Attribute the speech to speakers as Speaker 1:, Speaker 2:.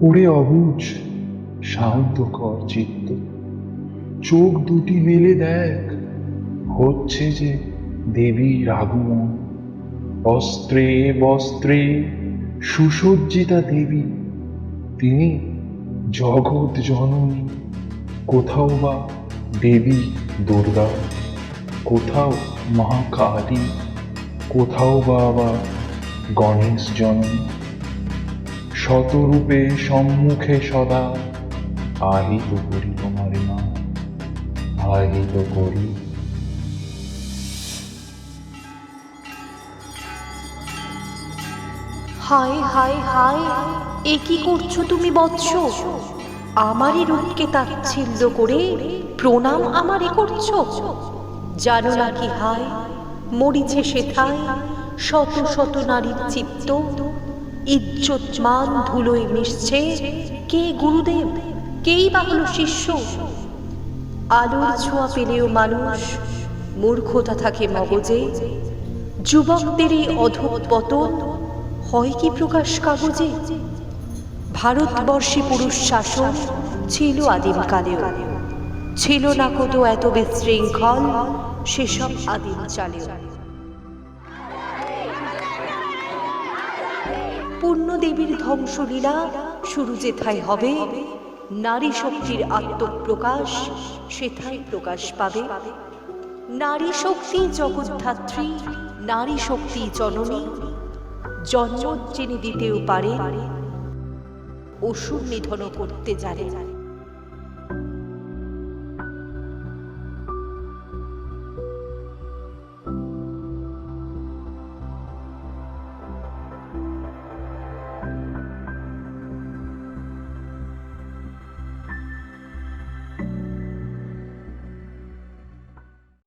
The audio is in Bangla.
Speaker 1: ওরে অবুজ, শান্ত কর চিত্ত। চোখ দুটি মেলে দেখ, হচ্ছে যে দেবীর আগমন অস্ত্রে বস্ত্রে সুসজ্জিতা দেবী, তিনি জগৎ জননী। কোথাও বা দেবী দুর্গা, কোথাও মা কোথাও বা গণেশ জননী। শতরূপে সম্মুখে সদা। আহিত করি তোমার মা, আহিত করি।
Speaker 2: হায় হায় হায়, এ কি করছ তুমি বৎস? আমারই রূপকে তাচ্ছিল্য করে প্রণাম আমারে করছ? জানো না কি হায়, মরিছে সেথায় শত শত নারীর চিত্ত। ইজ্জত মান ধুলোয় মিশছে। কে গুরুদেব? কেই বা হলো শিষ্য? আলোর ছোঁয়া পেলেও মানুষ মূর্খতা থাকে মগজে। যুবকদের এই অধঃপতন হয় কি প্রকাশ কাগজে? ভারতবর্ষে পুরুষ শাসন ছিল আদিমকালেও। ছিল না কত এত বিশৃঙ্খল, সেসব আদিম চালেও। পূর্ণদেবীর ধ্বংসলীলা শুরু যেথায় হবে নারী শক্তির আত্মপ্রকাশ সেথায় প্রকাশ পাবে। নারী শক্তি জগদ্ধাত্রী নারী শক্তি জননী জন্ম চিনি দিতেও পারে, অসুর নিধন করতে জানে জানে।